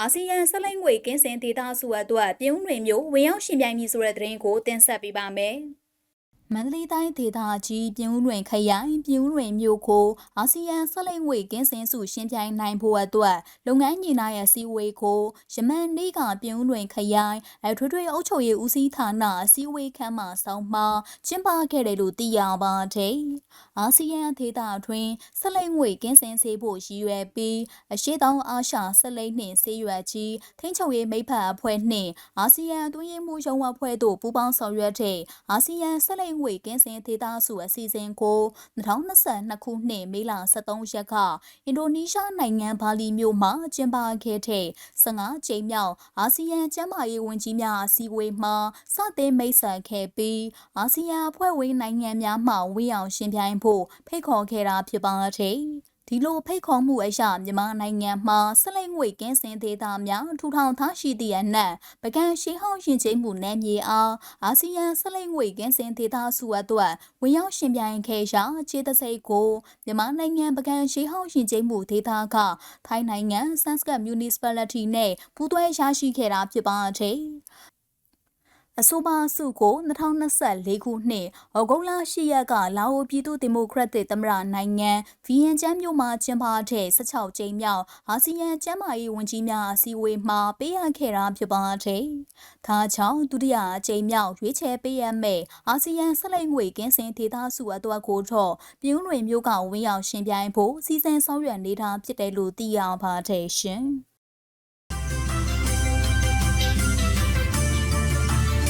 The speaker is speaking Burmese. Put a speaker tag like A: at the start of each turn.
A: အာဆီယံဆက်လက်ငွေကင်းစင်ဒေသစုအတွက်ပြုံးတွင်မျိုးဝင်ရောက်ရှင်ပြိုင်မည်ဆိုတဲ့သတင်းကိုတင်ဆက်ပေးပါမယ်။ မန္တလေးတိုင်းဒေသကြီးပြည်ဦးလွင်ခရိုင်ပြည်ဦးလွင်မြို့ကိုအာဆီယံဆက်လက်ငွေကင်းစင်စုရှင်ပြိုင်နိုင်ဖို့အတွက်လုပ်ငန်းညီနာရဲ့စီဝေးကိုယမန်နေ့ကပြည်ဦးလွင်ခရိုင်အထွေထွေအုပ်ချုပ်ရေးဦးစီးဌာနစီဝေးခန်းမှာဆောင်းပါကျင်းပခဲ့တယ်လို့သိရပါတယ်။အာဆီယံဒေသအတွင်းဆက်လက်ငွေကင်းစင်စေဖို့ရည်ရွယ်ပြီးအရှိတောင်အာရှဆက်လက်နှင့်ဆေးရွက်ကြီးထိန်းချုပ်ရေးမိဖက်အဖွဲ့နှင့်အာဆီယံအတွင်းရေးမှူးရုံးအဖွဲ့တို့ပူးပေါင်းဆောင်ရွက်တဲ့အာဆီယံဆက်လက်ငွေကင်းစင်ဒေသစုအစီအစဉ်ကို2022ခုနှစ်မေလ23ရက်ကအင်ဒိုနီးရှားနိုင်ငံဘာလီမြို့မှာကျင်းပခဲ့တဲ့15ကြိမ်မြောက်အာဆီယံကျန်းမာရေးဝန်ကြီးများအစည်းအဝေးမှာစတင်မိတ်ဆက်ခဲ့ပြီးအာဆီယံအဖွဲ့ဝင်နိုင်ငံများမှဝေးအောင်ရှင်ပြိုင်ဖို့ဖိတ်ခေါ်ခဲ့တာဖြစ်ပါတယ်။ ဒီလိုဖိတ်ခေါ်မှုအရမြန်မာနိုင်ငံမှာဆက်လက်ငွေကင်းစင်ဒေသများထူထောင်ထားရှိသည့်အနက်ပကံရှေးဟောင်းရှင်ချင်းမှုနယ်မြေအားအာဆီယံဆက်လက်ငွေကင်းစင်ဒေသစုအတွက်ဝင်ရောက်ရှင်ပြိုင်ခဲ့ရာခြေတစိတ်ကိုမြန်မာနိုင်ငံပကံရှေးဟောင်းရှင်ချင်းမှုဒေသကထိုင်းနိုင်ငံဆန်စကတ်မြူနီစပယ်လတီနဲ့ပူးတွဲရရှိခဲ့တာဖြစ်ပါတယ် အဆိုပါစုကို2024ခုနှစ်ဩဂုတ်လ10ရက်ကလာအိုပြည်သူ့ဒီမိုကရက်တစ်သမ္မတနိုင်ငံဗီယန်ကျန်းမြို့မှာကျင်းပတဲ့16ကြိမ်မြောက်အာဆီယံကျန်းမာရေးဝန်ကြီးများအစည်းအဝေးမှာပေးအပ်ခဲ့တာဖြစ်ပါတယ်။ဒါကြောင့်ဒုတိယအကြိမ်မြောက်ရွေးချယ်ပေးအပ်မဲ့အာဆီယံဆက်လက်ငွေကင်းစင်ဒေသစုအတွက်ကိုတော့ပြည်ဦးလွင်မြို့ကဝင်းရောက်ရှင်ပြိုင်ဖို့စီစဉ်ဆောင်ရွက်နေတာဖြစ်တယ်လို့သိရပါတယ်ရှင်။